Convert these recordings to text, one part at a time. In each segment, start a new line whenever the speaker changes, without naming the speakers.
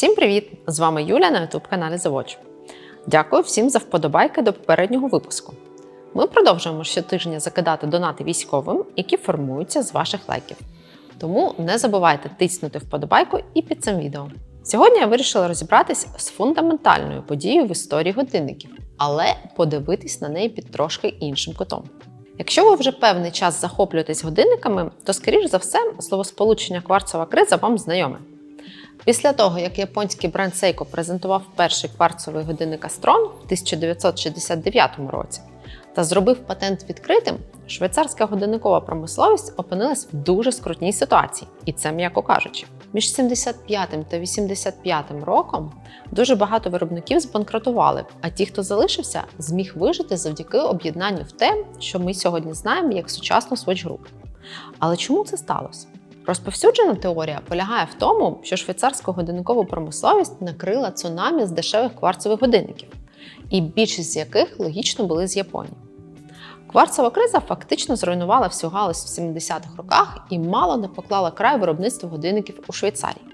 Всім привіт! З вами Юля на youtube каналі Завоч. Дякую всім за вподобайки до попереднього випуску. Ми продовжуємо щотижня закидати донати військовим, які формуються з ваших лайків. Тому не забувайте тиснути вподобайку і під цим відео. Сьогодні я вирішила розібратись з фундаментальною подією в історії годинників, але подивитись на неї під трошки іншим кутом. Якщо ви вже певний час захоплюєтесь годинниками, то, скоріш за все, словосполучення кварцова криза вам знайоме. Після того, як японський бренд Seiko презентував перший кварцовий годинник Astron в 1969 році та зробив патент відкритим, швейцарська годинникова промисловість опинилась в дуже скрутній ситуації, і це м'яко кажучи. Між 75 та 85 роком дуже багато виробників збанкрутували, а ті, хто залишився, зміг вижити завдяки об'єднанню в те, що ми сьогодні знаємо як сучасну Swatch Group. Але чому це сталося? Розповсюджена теорія полягає в тому, що швейцарську годинникову промисловість накрила цунамі з дешевих кварцевих годинників, і більшість з яких логічно були з Японії. Кварцева криза фактично зруйнувала всю галузь в 70-х роках і мало не поклала край виробництву годинників у Швейцарії.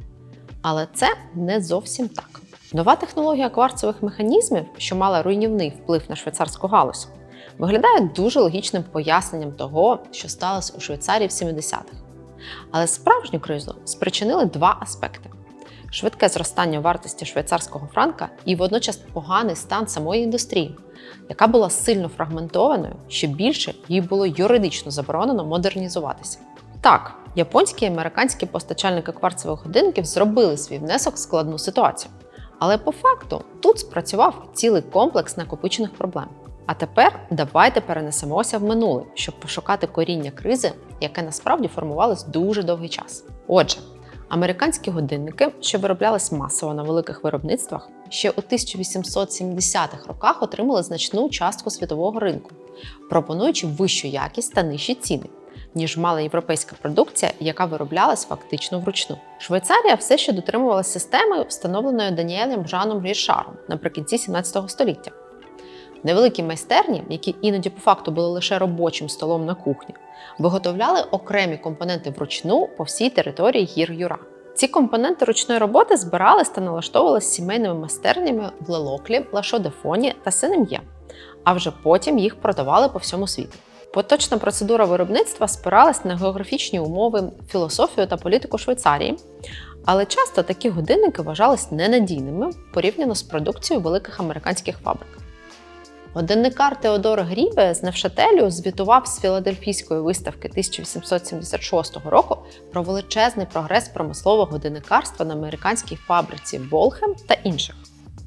Але це не зовсім так. Нова технологія кварцевих механізмів, що мала руйнівний вплив на швейцарську галузь, виглядає дуже логічним поясненням того, що сталося у Швейцарії в 70-х. Але справжню кризу спричинили два аспекти: швидке зростання вартості швейцарського франка і водночас поганий стан самої індустрії, яка була сильно фрагментованою, що більше їй було юридично заборонено модернізуватися. Так, японські і американські постачальники кварцевих годинників зробили свій внесок в складну ситуацію. Але по факту тут спрацював цілий комплекс накопичених проблем. А тепер давайте перенесемося в минуле, щоб пошукати коріння кризи, яке насправді формувалось дуже довгий час. Отже, американські годинники, що вироблялись масово на великих виробництвах, ще у 1870-х роках отримали значну частку світового ринку, пропонуючи вищу якість та нижчі ціни. Ніж мала європейська продукція, яка вироблялась фактично вручну. Швейцарія все ще дотримувалася системи, встановленої Даніелем Жаном Рішаром наприкінці 17 століття. Невеликі майстерні, які іноді по факту були лише робочим столом на кухні, виготовляли окремі компоненти вручну по всій території гір Юра. Ці компоненти ручної роботи збирались та налаштовувалися сімейними майстернями в Лелоклі, Лашодефоні та Сенем'є, а вже потім їх продавали по всьому світу. Поточна процедура виробництва спиралась на географічні умови, філософію та політику Швейцарії, але часто такі годинники вважались ненадійними порівняно з продукцією великих американських фабрик. Годинникар Теодор Грібе з Невшателю звітував з філадельфійської виставки 1876 року про величезний прогрес промислового годинникарства на американській фабриці Волхем та інших.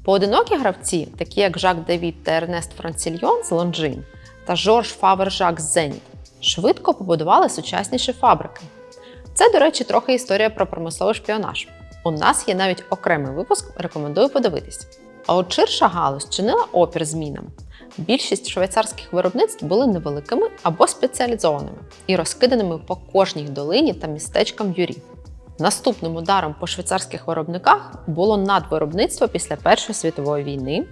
Поодинокі гравці, такі як Жак Девід та Ернест Франсільйон з Лонжин та Жорж Фавер Жак з Зеніт, швидко побудували сучасніші фабрики. Це, до речі, трохи історія про промисловий шпіонаж. У нас є навіть окремий випуск, рекомендую подивитись. А от ширша галузь чинила опір змінам. Більшість швейцарських виробництв були невеликими або спеціалізованими і розкиданими по кожній долині та містечкам юрі. Наступним ударом по швейцарських виробниках було надвиробництво після Першої світової війни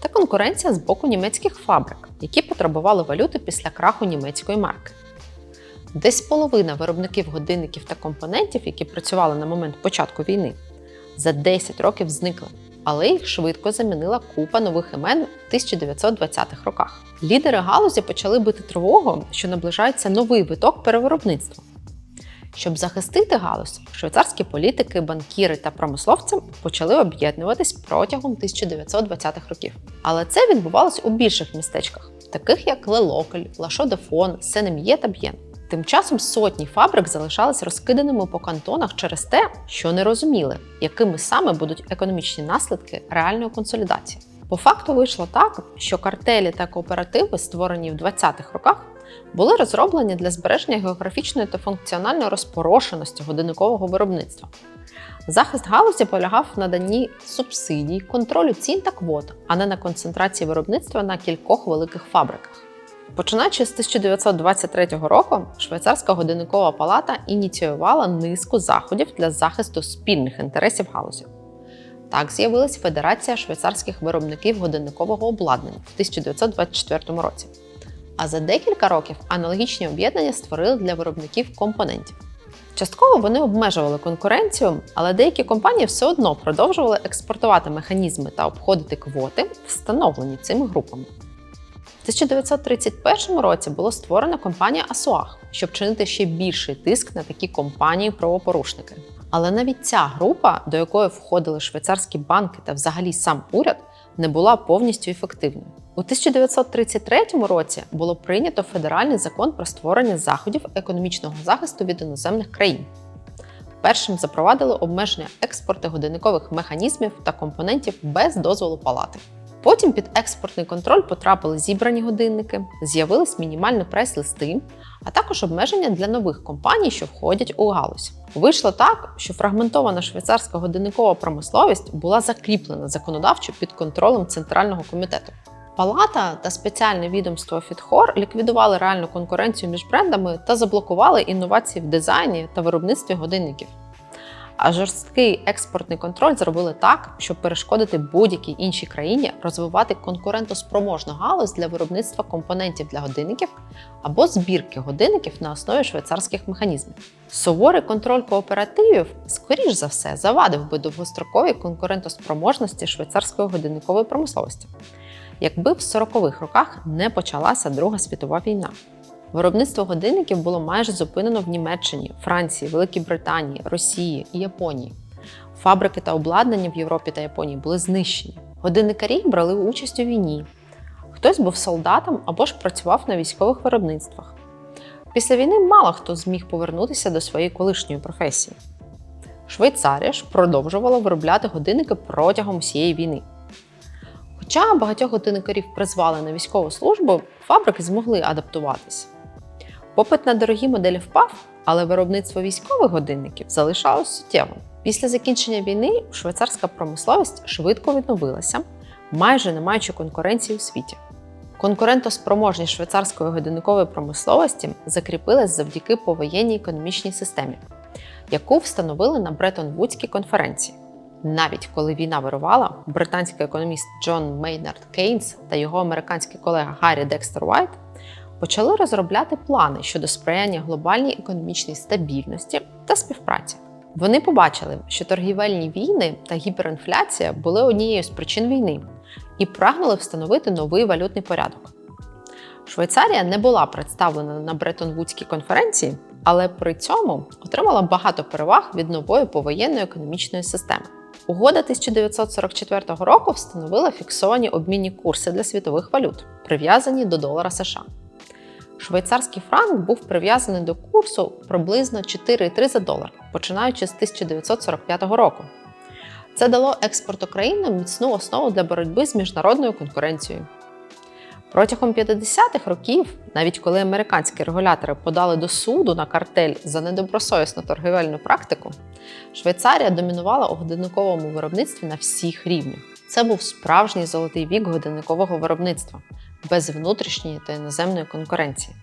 та конкуренція з боку німецьких фабрик, які потребували валюти після краху німецької марки. Десь половина виробників годинників та компонентів, які працювали на момент початку війни, за 10 років зникли але їх швидко замінила купа нових імен в 1920-х роках. Лідери галузі почали бити тривогу, що наближається новий виток перевиробництва. Щоб захистити галузь, швейцарські політики, банкіри та промисловці почали об'єднуватись протягом 1920-х років. Але це відбувалось у більших містечках, таких як Лелокель, Лашо-де-Фон, Сенем'є та Б'єн. Тим часом сотні фабрик залишались розкиданими по кантонах через те, що не розуміли, якими саме будуть економічні наслідки реальної консолідації. По факту вийшло так, що картелі та кооперативи, створені в 20-х роках, були розроблені для збереження географічної та функціональної розпорошеності годинникового виробництва. Захист галузі полягав в наданні субсидій, контролю цін та квот, а не на концентрації виробництва на кількох великих фабриках. Починаючи з 1923 року, швейцарська годинникова палата ініціювала низку заходів для захисту спільних інтересів галузі. Так з'явилась Федерація швейцарських виробників годинникового обладнання в 1924 році. А за декілька років аналогічні об'єднання створили для виробників компонентів. Частково вони обмежували конкуренцію, але деякі компанії все одно продовжували експортувати механізми та обходити квоти, встановлені цими групами. В 1931 році було створена компанія Асуах, щоб чинити ще більший тиск на такі компанії-правопорушники. Але навіть ця група, до якої входили швейцарські банки та взагалі сам уряд, не була повністю ефективною. У 1933 році було прийнято федеральний закон про створення заходів економічного захисту від іноземних країн. Першим запровадили обмеження експорту годинникових механізмів та компонентів без дозволу палати. Потім під експортний контроль потрапили зібрані годинники, з'явились мінімальні прайс-листи, а також обмеження для нових компаній, що входять у галузь. Вийшло так, що фрагментована швейцарська годинникова промисловість була закріплена законодавчо під контролем центрального комітету. Палата та спеціальне відомство Фітхор ліквідували реальну конкуренцію між брендами та заблокували інновації в дизайні та виробництві годинників. А жорсткий експортний контроль зробили так, щоб перешкодити будь-якій іншій країні розвивати конкурентоспроможну галузь для виробництва компонентів для годинників або збірки годинників на основі швейцарських механізмів. Суворий контроль кооперативів, скоріш за все, завадив би довгостроковій конкурентоспроможності швейцарської годинникової промисловості, якби в 40-х роках не почалася Друга світова війна. Виробництво годинників було майже зупинено в Німеччині, Франції, Великій Британії, Росії і Японії. Фабрики та обладнання в Європі та Японії були знищені. Годинникарі брали участь у війні. Хтось був солдатом або ж працював на військових виробництвах. Після війни мало хто зміг повернутися до своєї колишньої професії. Швейцарія ж продовжувала виробляти годинники протягом всієї війни. Хоча багатьох годинникарів призвали на військову службу, фабрики змогли адаптуватися. Попит на дорогі моделі впав, але виробництво військових годинників залишалось суттєвим. Після закінчення війни швейцарська промисловість швидко відновилася, майже не маючи конкуренції у світі. Конкурентоспроможність швейцарської годинникової промисловості закріпилась завдяки повоєнній економічній системі, яку встановили на Бреттон-Вудській конференції. Навіть коли війна вирувала, британський економіст Джон Мейнард Кейнс та його американський колега Гаррі Декстер Уайт почали розробляти плани щодо сприяння глобальній економічній стабільності та співпраці. Вони побачили, що торгівельні війни та гіперінфляція були однією з причин війни і прагнули встановити новий валютний порядок. Швейцарія не була представлена на Бреттон-Вудській конференції, але при цьому отримала багато переваг від нової повоєнної економічної системи. Угода 1944 року встановила фіксовані обмінні курси для світових валют, прив'язані до долара США. Швейцарський франк був прив'язаний до курсу приблизно 4,3 за долар, починаючи з 1945 року. Це дало експорту країни міцну основу для боротьби з міжнародною конкуренцією. Протягом 50-х років, навіть коли американські регулятори подали до суду на картель за недобросовісну торгівельну практику, Швейцарія домінувала у годинниковому виробництві на всіх рівнях. Це був справжній золотий вік годинникового виробництва без внутрішньої та іноземної конкуренції.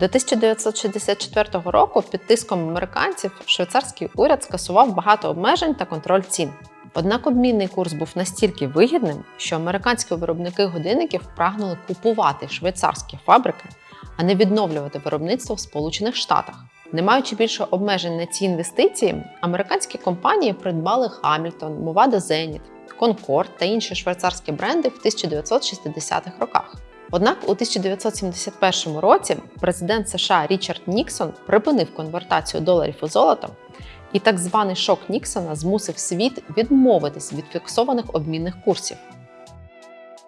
До 1964 року під тиском американців швейцарський уряд скасував багато обмежень та контроль цін. Однак обмінний курс був настільки вигідним, що американські виробники годинників прагнули купувати швейцарські фабрики, а не відновлювати виробництво в Сполучених Штатах. Не маючи більше обмежень на ці інвестиції, американські компанії придбали Hamilton, Movado Zenith, Concord та інші швейцарські бренди в 1960-х роках. Однак у 1971 році президент США Річард Ніксон припинив конвертацію доларів у золото, і так званий шок Ніксона змусив світ відмовитись від фіксованих обмінних курсів.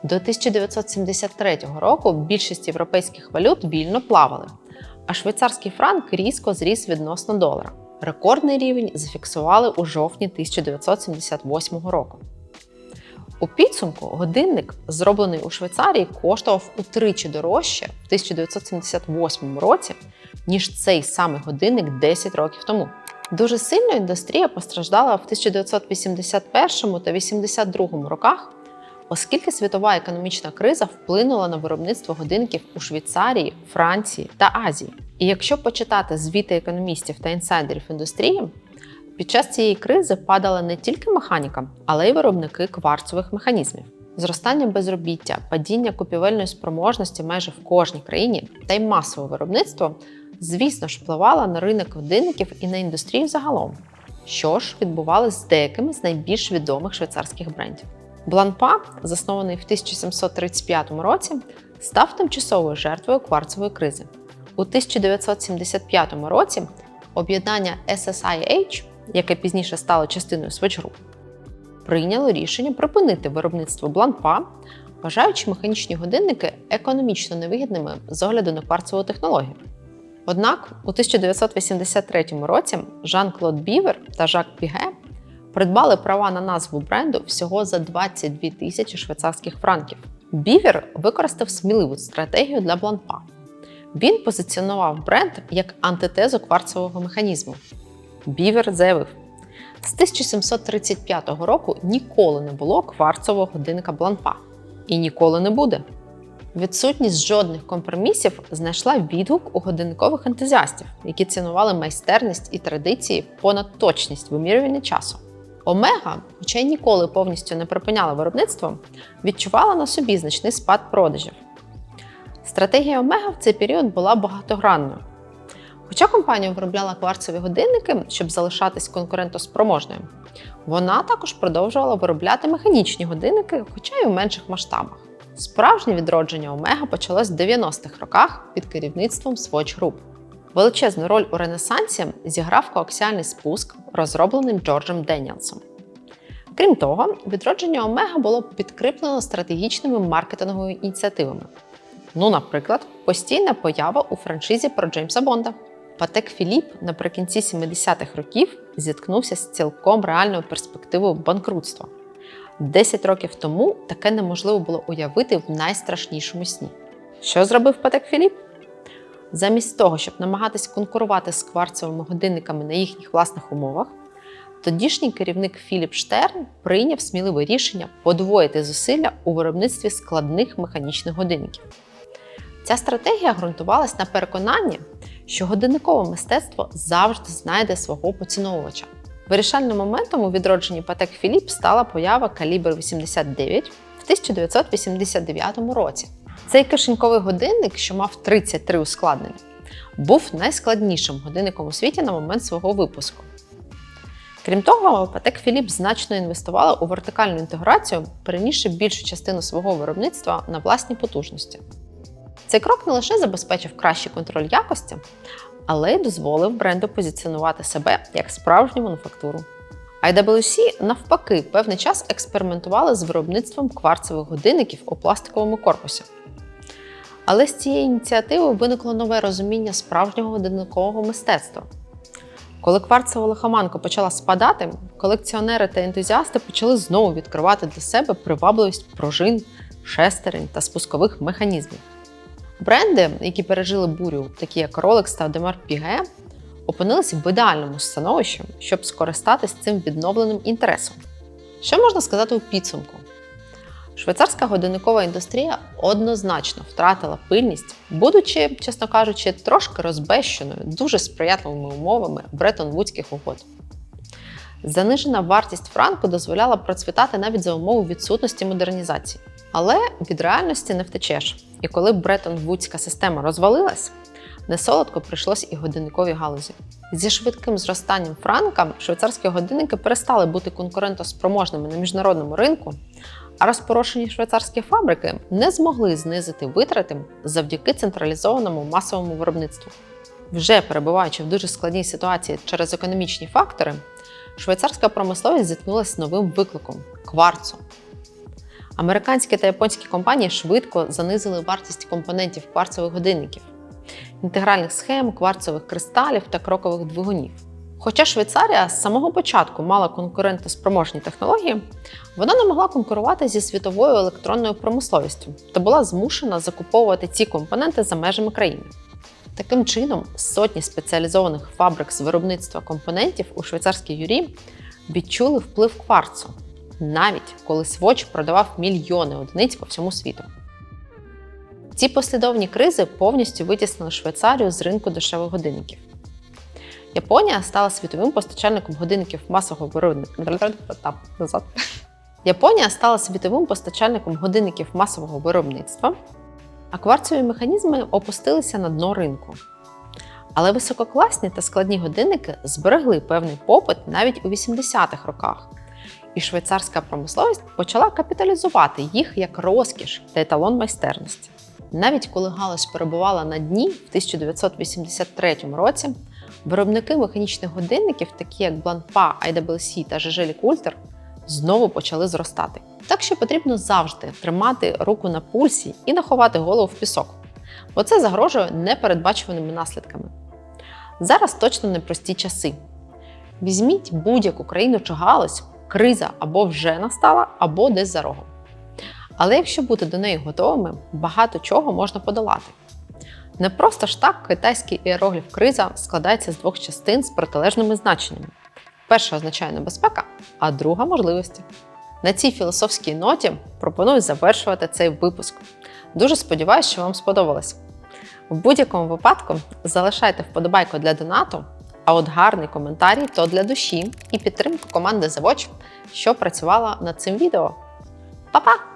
До 1973 року більшість європейських валют вільно плавали, а швейцарський франк різко зріс відносно долара. Рекордний рівень зафіксували у жовтні 1978 року. У підсумку годинник, зроблений у Швейцарії, коштував утричі дорожче в 1978 році, ніж цей самий годинник 10 років тому. Дуже сильно індустрія постраждала в 1981 та 82 роках, оскільки світова економічна криза вплинула на виробництво годинників у Швейцарії, Франції та Азії. І якщо почитати звіти економістів та інсайдерів індустрії, під час цієї кризи падала не тільки механіка, але й виробники кварцових механізмів. Зростання безробіття, падіння купівельної спроможності майже в кожній країні та й масове виробництво звісно ж, впливала на ринок годинників і на індустрію загалом. Що ж відбувалося з деякими з найбільш відомих швейцарських брендів. Бланпа, заснований в 1735 році, став тимчасовою жертвою кварцевої кризи. У 1975 році об'єднання SSIH, яке пізніше стало частиною Swatch прийняло рішення припинити виробництво бланпа, вважаючи механічні годинники економічно невигідними з огляду на кварцеву технологію. Однак у 1983 році Жан-Клод Бівер та Жак Піге придбали права на назву бренду всього за 22 тисячі швейцарських франків. Бівер використав сміливу стратегію для бланпа. Він позиціонував бренд як антитезу кварцевого механізму. Бівер заявив: з 1735 року ніколи не було кварцевого годинника бланпа і ніколи не буде. Відсутність жодних компромісів знайшла відгук у годинникових ентузіастів, які цінували майстерність і традиції понад точність вимірювання часу. Омега, хоча й ніколи повністю не припиняла виробництво, відчувала на собі значний спад продажів. Стратегія Омега в цей період була багатогранною. Хоча компанія виробляла кварцеві годинники, щоб залишатись конкурентоспроможною, вона також продовжувала виробляти механічні годинники, хоча й у менших масштабах. Справжнє відродження Омега почалось в 90-х роках під керівництвом Swatch Group. Величезну роль у Ренесансі зіграв коаксіальний спуск, розробленим Джорджем Деніелсом. Крім того, відродження Омега було підкріплено стратегічними маркетинговими ініціативами. Ну, наприклад, постійна поява у франшизі про Джеймса Бонда. Патек Філіп наприкінці 70-х років зіткнувся з цілком реальною перспективою банкрутства. Десять років тому таке неможливо було уявити в найстрашнішому сні. Що зробив Патек Філіп? Замість того, щоб намагатись конкурувати з кварцевими годинниками на їхніх власних умовах, тодішній керівник Філіп Штерн прийняв сміливе рішення подвоїти зусилля у виробництві складних механічних годинників. Ця стратегія ґрунтувалась на переконанні, що годинникове мистецтво завжди знайде свого поціновувача. Вирішальним моментом у відродженні Патек Філіп стала поява калібр 89 в 1989 році. Цей кишеньковий годинник, що мав 33 ускладнення, був найскладнішим годинником у світі на момент свого випуску. Крім того, Патек Філіп значно інвестувала у вертикальну інтеграцію, перенісши більшу частину свого виробництва на власні потужності. Цей крок не лише забезпечив кращий контроль якості, але й дозволив бренду позиціонувати себе як справжню мануфактуру. IWC, навпаки, певний час експериментували з виробництвом кварцевих годинників у пластиковому корпусі. Але з цієї ініціативи виникло нове розуміння справжнього годинникового мистецтва. Коли кварцева лихоманка почала спадати, колекціонери та ентузіасти почали знову відкривати для себе привабливість пружин, шестерень та спускових механізмів. Бренди, які пережили бурю, такі як Rolex та Audemars Piguet, опинилися в ідеальному становищі, щоб скористатись цим відновленим інтересом. Що можна сказати у підсумку? Швейцарська годинникова індустрія однозначно втратила пильність, будучи, чесно кажучи, трошки розбещеною дуже сприятливими умовами Бреттон-Вудських угод. Занижена вартість франку дозволяла процвітати навіть за умови відсутності модернізації. Але від реальності не втечеш. І коли Бреттон-Вудська система розвалилась, несолодко прийшлось і годинникові галузі. Зі швидким зростанням франка швейцарські годинники перестали бути конкурентоспроможними на міжнародному ринку, а розпорошені швейцарські фабрики не змогли знизити витрати завдяки централізованому масовому виробництву. Вже перебуваючи в дуже складній ситуації через економічні фактори, швейцарська промисловість зіткнулася з новим викликом кварцу. Американські та японські компанії швидко занизили вартість компонентів кварцевих годинників, інтегральних схем, кварцевих кристалів та крокових двигунів. Хоча Швейцарія з самого початку мала конкурентоспроможні технології, вона не могла конкурувати зі світовою електронною промисловістю та була змушена закуповувати ці компоненти за межами країни. Таким чином, сотні спеціалізованих фабрик з виробництва компонентів у швейцарській юрі відчули вплив кварцу, навіть коли Swatch продавав мільйони одиниць по всьому світу. Ці послідовні кризи повністю витіснили Швейцарію з ринку дешевих годинників. Японія стала світовим постачальником годинників масового виробництва. назад. Японія стала світовим постачальником годинників масового виробництва, а кварцеві механізми опустилися на дно ринку. Але висококласні та складні годинники зберегли певний попит навіть у 80-х роках. І швейцарська промисловість почала капіталізувати їх як розкіш та еталон майстерності. Навіть коли галузь перебувала на дні в 1983 році, виробники механічних годинників, такі як Blancpain, IWC та Жежелі Культер, знову почали зростати. Так що потрібно завжди тримати руку на пульсі і не ховати голову в пісок, бо це загрожує непередбачуваними наслідками. Зараз точно непрості часи. Візьміть будь-яку країну чи галузь, криза або вже настала, або десь за рогом. Але якщо бути до неї готовими, багато чого можна подолати. Не просто ж так китайський іерогліф криза складається з двох частин з протилежними значеннями. Перша означає небезпека, а друга можливості. На цій філософській ноті пропоную завершувати цей випуск. Дуже сподіваюся, що вам сподобалось. В будь-якому випадку залишайте вподобайку для донату, а от гарний коментарій то для душі і підтримку команди Завоч, що працювала над цим відео. Па-па!